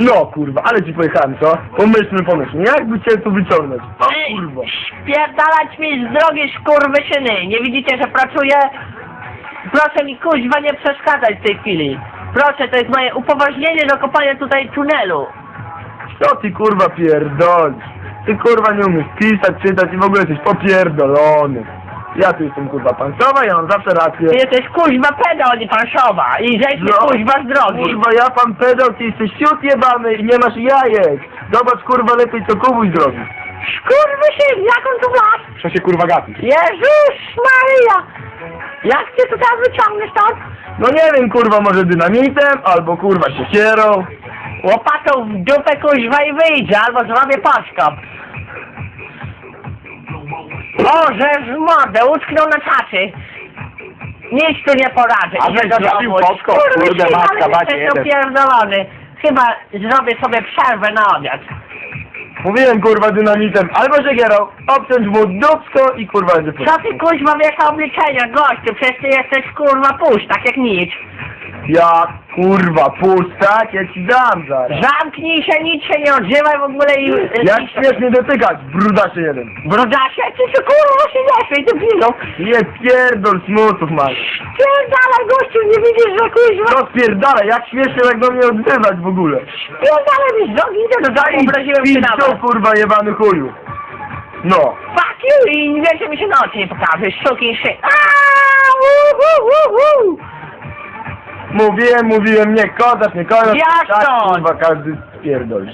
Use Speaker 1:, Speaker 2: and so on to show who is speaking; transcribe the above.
Speaker 1: No kurwa, ale ci pojechałem, co? Pomyślmy, pomyślmy, jakby cię tu wyciągnąć? O kurwa.
Speaker 2: Spierdalać mi z drogi, skurwysyny! Nie widzicie, że pracuję? Proszę mi kuźwa nie przeszkadzać w tej chwili. Proszę, to jest moje upoważnienie do kopania tutaj tunelu.
Speaker 1: Co ty kurwa pierdolisz? Ty kurwa nie umiesz pisać, czytać i w ogóle jesteś popierdolony. Ja tu jestem kurwa państwowa, ja mam zawsze rację.
Speaker 2: Ty jesteś kuźwa pedał, nie panszowa. I zejdź mi
Speaker 1: No.
Speaker 2: kuźwa z drogi.
Speaker 1: Kurwa, ja pan pedał, ty jesteś siód jebany i nie masz jajek. Zobacz kurwa lepiej co kubuś zrobi.
Speaker 2: Skurwysyn, jak on tu masz?
Speaker 1: Co się kurwa gapisz?
Speaker 2: Jezus Maryja! Jak cię tu teraz wyciągnę stąd?
Speaker 1: No nie wiem kurwa, może dynamitem, albo kurwa siekierą.
Speaker 2: Łopatą w dupę kuźwa i wyjdzie, albo zrobię poskop. Boże w mordę, utknął na czaczy. Nic tu nie poradzę.
Speaker 1: A żeś zrobił poskop,
Speaker 2: Kurde,
Speaker 1: matka, bacie, jeden.
Speaker 2: upierdolony. Chyba zrobię sobie przerwę na obiad.
Speaker 1: Mówiłem kurwa dynamitem, albo siekierą, obciąć mu dupsko i kurwa będzie
Speaker 2: Co ty kuźwa wieka obliczenia, gościu? Przecież ty jesteś kurwa puść, tak jak nic.
Speaker 1: Ja kurwa pustak, ja ci dam zaraz.
Speaker 2: Zamknij się, nic się nie odzywaj w ogóle i...
Speaker 1: Jak śmiesz mnie dotykać, brudasie jeden.
Speaker 2: Brudasie, ty co kurwa się nie śmiej, ty pilu.
Speaker 1: Nie pierdol smutów masz.
Speaker 2: Spierdalaj gościu, nie widzisz, że kuźwa...
Speaker 1: No spierdalaj, jak śmiesz się tak do mnie odzywać w ogóle.
Speaker 2: Spierdalaj mi z drogi, idę do domu, obraziłem się nawet.
Speaker 1: kurwa jebany chuju. No.
Speaker 2: Fuck you i więcej mi się na oczy nie pokaże, suki się. Aaaa, wu, wu, wu.
Speaker 1: Mówiłem, mówiłem, nie kozasz, nie kozasz.
Speaker 2: Ja
Speaker 1: tak,
Speaker 2: stąd.
Speaker 1: kurwa każdy spierdol.